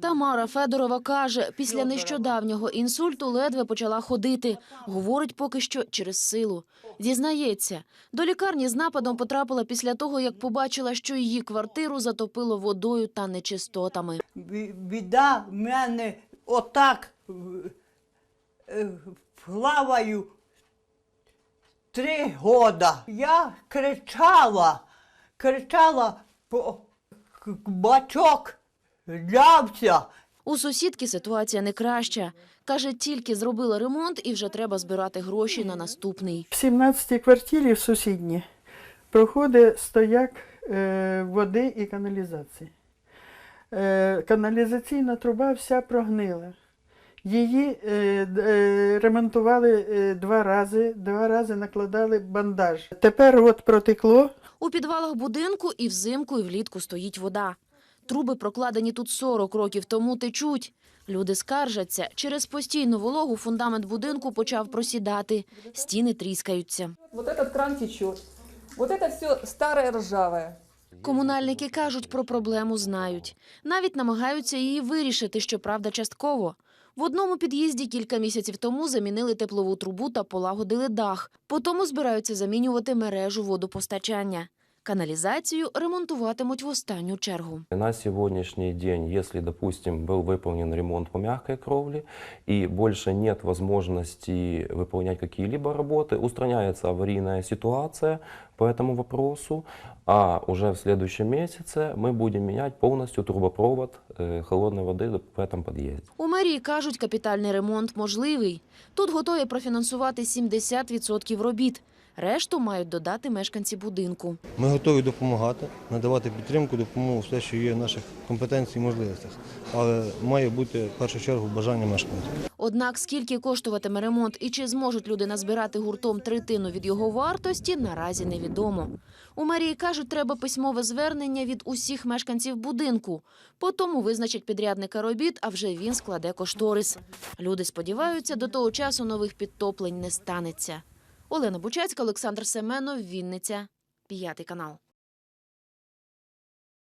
Тамара Федорова каже, після нещодавнього інсульту ледве почала ходити. Говорить поки що через силу. Зізнається, до лікарні з нападом потрапила після того, як побачила, що її квартиру затопило водою та нечистотами. Біда в мене отак е, плаваю три года. Я кричала, кричала, по бачок лявся. У сусідки ситуація не краща. Каже, тільки зробила ремонт і вже треба збирати гроші на наступний. В 17-й квартирі в сусідній проходить стояк е, води і каналізації. Е, каналізаційна труба вся прогнила. Її е, ремонтували два рази, два рази накладали бандаж. Тепер от протекло, У підвалах будинку і взимку, і влітку стоїть вода. Труби, прокладені тут 40 років тому, течуть. Люди скаржаться, через постійну вологу фундамент будинку почав просідати, стіни тріскаються. Вот этот кран течет. Вот это все старое ржавое. Комунальники кажуть, про проблему знають. Навіть намагаються її вирішити, щоправда, частково. В одному під'їзді кілька місяців тому замінили теплову трубу та полагодили дах. Потому збираються замінювати мережу водопостачання. Каналізацію ремонтуватимуть в останню чергу. На сегодняшний день, если, допустим, был выполнен ремонт по мягкой кровле и больше нет возможности выполнять какие-либо работы, устраняется аварийная ситуация по этому вопросу, а уже в следующем месяце мы будем менять полностью трубопровод э, холодной воды в этом подъезде. У мерії кажуть, капітальний ремонт можливий. Тут готові профінансувати 70% робіт. Решту мають додати мешканці будинку. Ми готові допомагати, надавати підтримку, допомогу, все, що є в наших компетенціях і можливостях. Але має бути в першу чергу бажання мешканців. Однак скільки коштуватиме ремонт і чи зможуть люди назбирати гуртом третину від його вартості, наразі невідомо. У мерії кажуть, треба письмове звернення від усіх мешканців будинку. Потому визначать підрядника робіт, а вже він складе кошторис. Люди сподіваються, до того часу нових підтоплень не станеться. Олена Бучацька, Олександр Семенов, Вінниця, п'ятий канал.